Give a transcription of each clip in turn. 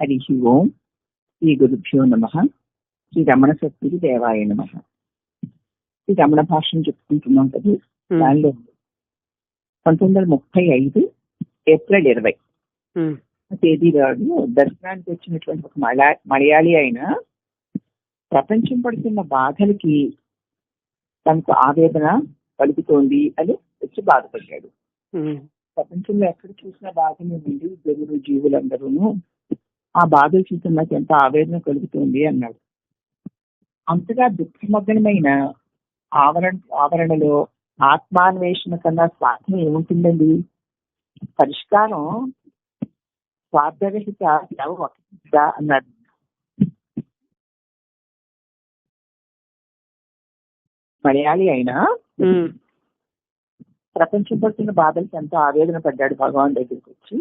హరి ఓం శ్రీ గురుభ్యో నమ. శ్రీ రమణ సత్పురి దేవాయ నమ. శ్రీ రమణ భాషను చెప్పుకుంటున్నాం కదా దానిలో పంతొమ్మిది వందల ముప్పై ఐదు ఏప్రిల్ ఇరవై. తేదీ నాడు దర్శనానికి వచ్చినటువంటి ఒక మలయా మలయాళి అయిన ప్రపంచం పడుతున్న బాధలకి తనకు ఆవేదన కలుగుతోంది అని వచ్చి బాధపడ్డాడు. ప్రపంచంలో ఎక్కడ చూసినా బాధనే ఉంది జరుగురు జీవులందరూను ఆ బాధలు చూస్తే నాకు ఎంత ఆవేదన కలుగుతుంది అన్నాడు. అంతగా దుఃఖమగ్నమైన ఆవరణ ఆవరణలో ఆత్మాన్వేషణ కన్నా స్వార్థం ఏముంటుందండి? పరిష్కారం స్వార్థరహిత సేవ ఒకటిగా అన్నాడు. మలయాళి అయినా ప్రపంచం పడుతున్న బాధలకి ఎంతో ఆవేదన పడ్డాడు భగవాన్ దగ్గరికి వచ్చి.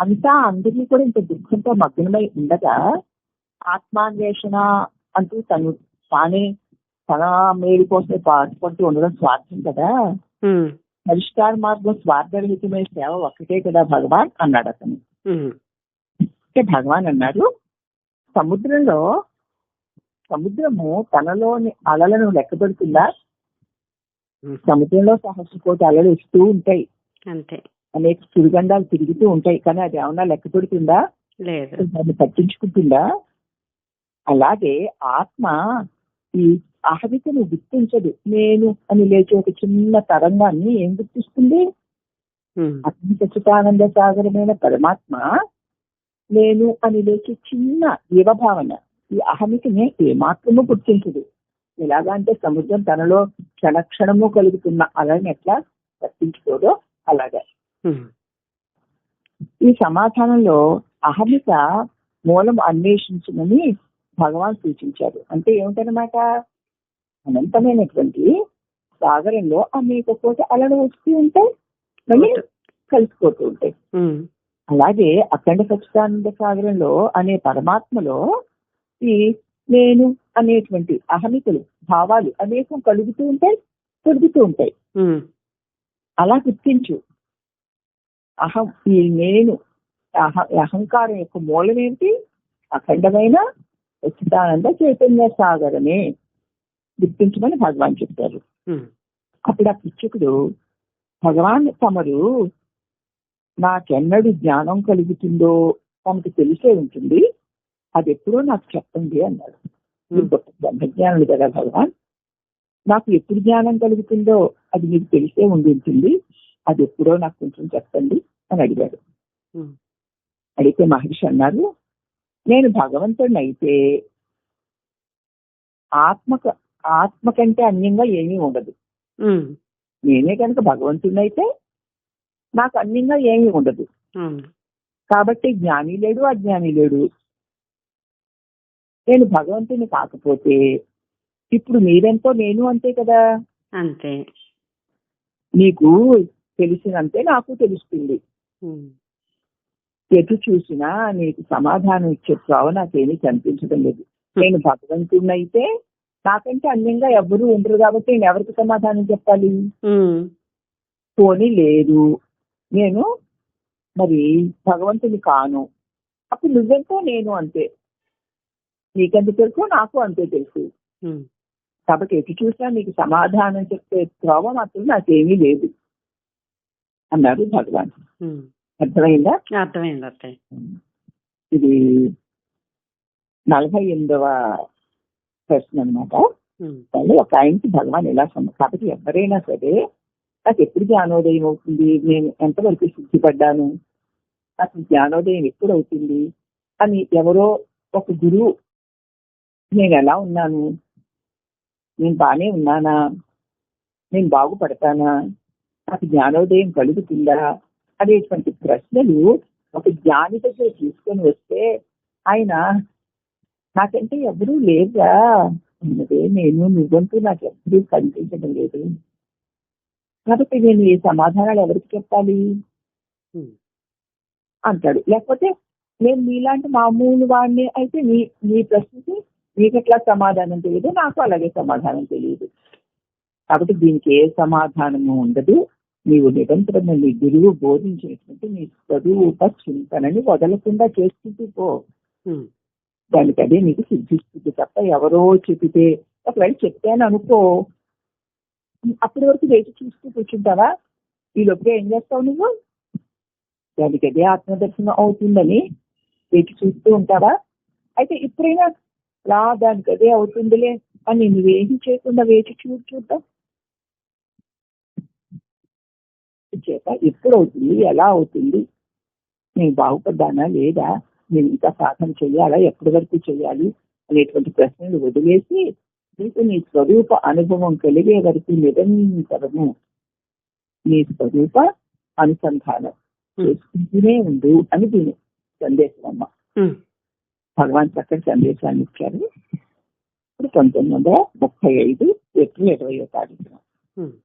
అంతా అందరినీ కూడా ఇంత దుఃఖంతో మగ్నమై ఉండగా ఆత్మాన్వేషణ అంటూ తను తానే తన మేలు కోసమే పాటుపడుతూ ఉండడం స్వార్థం కదా. పరిష్కార మార్గం స్వార్థరహితమైన సేవ ఒక్కటే కదా భగవాన్ అన్నాడు అతను. అంటే భగవాన్ అన్నారు సముద్రంలో సముద్రము తనలోని అలలను లెక్కబడుతుందా సముద్రంలో సహస్ర కోటి అలలు వస్తూ ఉంటాయి. అంతే. అనేక సుడిగండాలు తిరుగుతూ ఉంటాయి. కానీ అది ఏమన్నా లెక్క పెడుతుందా లేదు. దాన్ని పట్టించుకుంటుందా? అలాగే ఆత్మ ఈ అహవికను గుర్తించదు. నేను అని లేచే ఒక చిన్న తరంగాన్ని ఏం గుర్తిస్తుంది? అగ్ని సచితానంద సాగరమైన పరమాత్మ నేను అని లేచే చిన్న జీవభావన ఈ అహమికని ఏమాత్రము గుర్తించదు. ఎలాగా అంటే సముద్రం తనలో క్షణక్షణము కలుగుతున్న అలని ఎట్లా పట్టించుకోదో. అలాగే ఈ సమాధానంలో అహమిక మూలం అన్వేషించమని భగవాన్ సూచించారు. అంటే ఏమిటనమాట అనంతమైనటువంటి సాగరంలో అనేక కోటి అలలు వస్తూ ఉంటాయి. మళ్ళీ కలిసిపోతూ ఉంటాయి. అలాగే అఖండ సచ్చిదానంద సాగరంలో అనే పరమాత్మలో ఈ నేను అనేటువంటి అహమికలు భావాలు అనేకం కలుగుతూ ఉంటాయి తొలుగుతూ ఉంటాయి. అలా గుర్తించు. అహం ఈ నేను అహ- అహంకారం యొక్క మూలం ఏంటి అఖండమైన సచ్చిదానంద చైతన్య సాగరమే గుర్తించమని భగవాన్ చెప్పారు ఉమ్, అప్పుడు ఆ పిచ్చుకుడు భగవాన్ తమరు నాకెన్నడు జ్ఞానం కలుగుతుందో తమకు తెలిసే ఉంటుంది. అది ఎప్పుడో నాకు చెప్పండి అన్నాడు. బ్రహ్మజ్ఞానులు కదా భగవాన్. నాకు ఎప్పుడు జ్ఞానం కలుగుతుందో అది మీకు తెలిసే ఉండి ఉంటుంది. అది ఎప్పుడో నాకు కొంచెం చెప్పండి. అని అడిగాడు. అడిగితే మహర్షి అన్నారు నేను భగవంతుడిని అయితే ఆత్మక ఆత్మ కంటే అన్యంగా ఏమీ ఉండదు. నేనే కనుక భగవంతుడిని అయితే నాకు అన్యంగా ఏమీ ఉండదు. కాబట్టి జ్ఞాని లేడు అజ్ఞాని లేడు. నేను భగవంతుని కాకపోతే ఇప్పుడు మీరెంతో నేను అంతే కదా? అంతే. నీకు తెలిసినంతే నాకు తెలుస్తుంది. ఎటు చూసినా నీకు సమాధానం ఇచ్చే త్రోవ నాకేమీ కనిపించడం లేదు. నేను భగవంతుడిని అయితే నాకంటే అన్యంగా ఎవరు ఉండరు కాబట్టి నేను ఎవరికి సమాధానం చెప్పాలి? పోనీ లేదు. నేను మరి భగవంతుని కాను. అప్పుడు నువ్వెంతో నేను అంతే. నీకెంత తెలుసు నాకు అంతే తెలుసు. కాబట్టి ఎటు చూసినా నీకు సమాధానం చెప్పే త్రోవ మాత్రం నాకేమీ లేదు. అన్నారు భగవాన్. అర్థమైందా? అర్థమైంది అత్తయ్య. ఇది నలభై ఎనిమిదవ ప్రశ్న అనమాట వాళ్ళు ఒక ఆయనకి భగవాన్ ఎలా కాబట్టి ఎవరైనా సరే నాకు ఎప్పుడు జ్ఞానోదయం అవుతుంది? నేను ఎంతవరకు సిద్ధిపడ్డాను? నాకు జ్ఞానోదయం ఎప్పుడు అవుతుంది? అని ఎవరో ఒక గురువు నేను ఎలా ఉన్నాను? నేను బాగానే ఉన్నానా? నేను బాగుపడతానా? నాకు జ్ఞానోదయం కలుగుతుందా అనేటువంటి ప్రశ్నలు ఒక జ్ఞాని దగ్గర తీసుకొని వస్తే ఆయన నాకంటే ఎవరూ లేరుగా ఉన్నదే నేను నువ్వంటూ నాకు ఎప్పుడూ కనిపించడం లేదు. కాబట్టి నేను ఈ సమాధానాలు ఎవరికి చెప్పాలి? అంటాడు. లేకపోతే నేను మీలాంటి మామూలు వాడిని అయితే మీ మీ ప్రశ్నకి మీకు ఎట్లా సమాధానం తెలియదు? నాకు అలాగే సమాధానం తెలియదు. కాబట్టి దీనికి ఏ సమాధానము ఉండదు. నీవు నిరంతరం నీ గురువు బోధించినటువంటి నీ స్వరూప చింతనని వదలకుండా చేసుకుంటూ పో. దానికి అదే నీకు సిద్ధిస్తుంది తప్ప ఎవరో చెబితే ఒకవేళ చెప్పాను అనుకో. అప్పటి వరకు వేచి చూస్తూ కూర్చుంటావా? ఈ లోపల ఏం చేస్తావు నువ్వు? దానికి అదే ఆత్మదర్శనం అవుతుందని వేచి చూస్తూ ఉంటావా? అయితే ఇప్పుడైనా లా దానికి అదే అవుతుందిలే అని నువ్వేం చేయకుండా వేచి చూడు చూద్దాం. చేత ఎప్పుడు అవుతుంది ఎలా అవుతుంది నేను బాగుపడ్డానా లేదా నేను ఇంకా సాధన చేయాలా ఎప్పటి వరకు చేయాలి అనేటువంటి ప్రశ్నలు వదిలేసి నీకు నీ స్వరూప అనుభవం కలిగే వరకు నిరంతరము నీ స్వరూప అనుసంధానం చేసుకుంటూనే ఉండు అని దీని సందేశం అమ్మ ఉమ్. భగవాన్ చక్కటి సందేశాన్ని ఇచ్చారు ఇప్పుడు పంతొమ్మిది వందల ముప్పై ఐదు ఏప్రిల్ ఇరవయో తారీఖున ఉమ్.